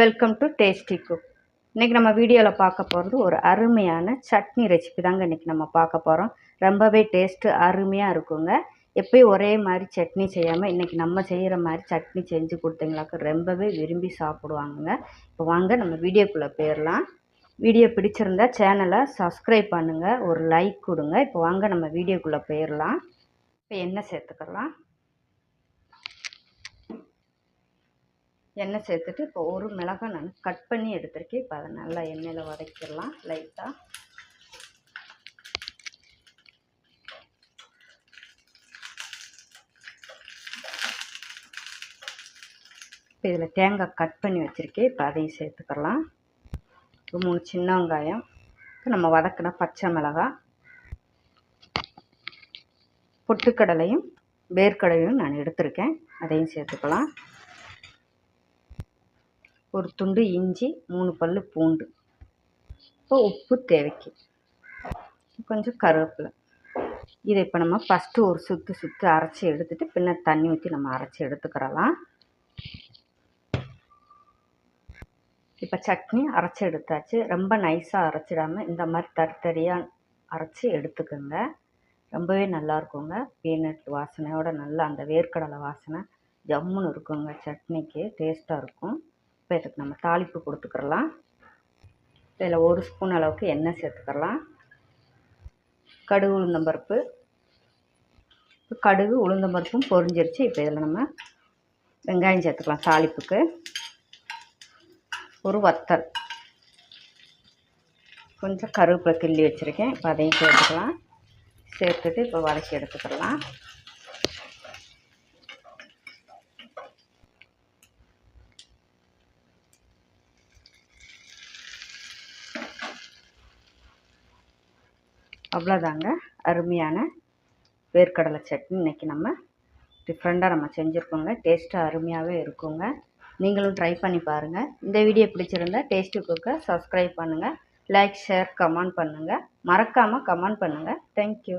Welcome to tasty cook இன்றைக்கி நம்ம வீடியோவில் பார்க்க போகிறது ஒரு அருமையான சட்னி ரெசிபி தாங்க இன்றைக்கி நம்ம பார்க்க போகிறோம் ரொம்பவே டேஸ்ட்டு அருமையாக இருக்குங்க. எப்பயும் ஒரே மாதிரி சட்னி செய்யாமல் இன்றைக்கி நம்ம செய்கிற மாதிரி சட்னி செஞ்சு கொடுத்தீங்களாக்க ரொம்பவே விரும்பி சாப்பிடுவாங்கங்க. இப்போ வாங்க நம்ம வீடியோக்குள்ளே போயிடலாம் வீடியோ பிடிச்சிருந்தா சேனலை சப்ஸ்கிரைப் பண்ணுங்கள் ஒரு லைக் கொடுங்க. இப்போ வாங்க நம்ம வீடியோக்குள்ளே போயிடலாம் இப்போ என்ன சேர்த்துக்கலாம்? எண்ணெய் சேர்த்துட்டு இப்போ ஒரு மிளகாய் நான் கட் பண்ணி எடுத்திருக்கேன். இப்போ அதை நல்லா எண்ணெயில் வதக்கிடலாம் லைட்டாக இப்போ இதில் தேங்காய் கட் பண்ணி வச்சுருக்கேன். இப்போ அதையும் சேர்த்துக்கலாம். ஒரு மூணு சின்ன வெங்காயம். இப்போ நம்ம வதக்கின பச்சை மிளகாய் பொட்டுக்கடலையும் வேர்க்கடலையும் நான் எடுத்திருக்கேன். அதையும் சேர்த்துக்கலாம். ஒரு துண்டு இஞ்சி மூணு பல் பூண்டு. இப்போ உப்பு தேவைக்கு. கொஞ்சம் கருவேப்பிலை. இதை இப்போ நம்ம ஃபஸ்ட்டு ஒரு சுற்று சுற்றி அரைச்சி எடுத்துகிட்டு பின்ன தண்ணி ஊற்றி நம்ம அரைச்சி எடுத்துக்கிறலாம். இப்போ சட்னி அரைச்சி எடுத்தாச்சு. ரொம்ப நைஸாக அரைச்சிடாமல் இந்த மாதிரி தரித்தரியாக அரைச்சி எடுத்துக்கோங்க. ரொம்பவே நல்லாயிருக்குங்க பீனட் வாசனையோட நல்லா அந்த வேர்க்கடலை வாசனை ஜம்முன்னு இருக்குங்க. சட்னிக்கு டேஸ்ட்டாக இருக்கும். இப்போ இதுக்கு நம்ம தாளிப்பு கொடுத்துக்கிறலாம். இதில் ஒரு ஸ்பூன் அளவுக்கு எண்ணெய் சேர்த்துக்கிறலாம். கடுகு உளுந்தம்பருப்பு கடுகு உளுந்தம்பருப்பும் பொரிஞ்சிருச்சு. இப்போ இதில் நம்ம வெங்காயம் சேர்த்துக்கலாம் தாளிப்புக்கு. ஒரு வத்தல். கொஞ்சம் கருவேப்பிலை கிள்ளி வச்சுருக்கேன். இப்போ அதையும் சேர்த்துக்கலாம். சேர்த்துட்டு இப்போ வதக்கி எடுத்துக்கலாம் அவ்வளோதாங்க. அருமையான வேர்க்கடலை சட்னி. இன்றைக்கி நம்ம டிஃப்ரெண்ட்டாக நம்ம செஞ்சுருக்கோங்க டேஸ்ட்டு அருமையாகவே இருக்குங்க. நீங்களும் ட்ரை பண்ணி பாருங்கள் இந்த வீடியோ பிடிச்சிருந்தா டேஸ்ட்டு குக்கை சப்ஸ்கிரைப் பண்ணுங்கள் லைக் ஷேர் கமெண்ட் பண்ணுங்கள் மறக்காமல் கமெண்ட் பண்ணுங்கள் தேங்க்யூ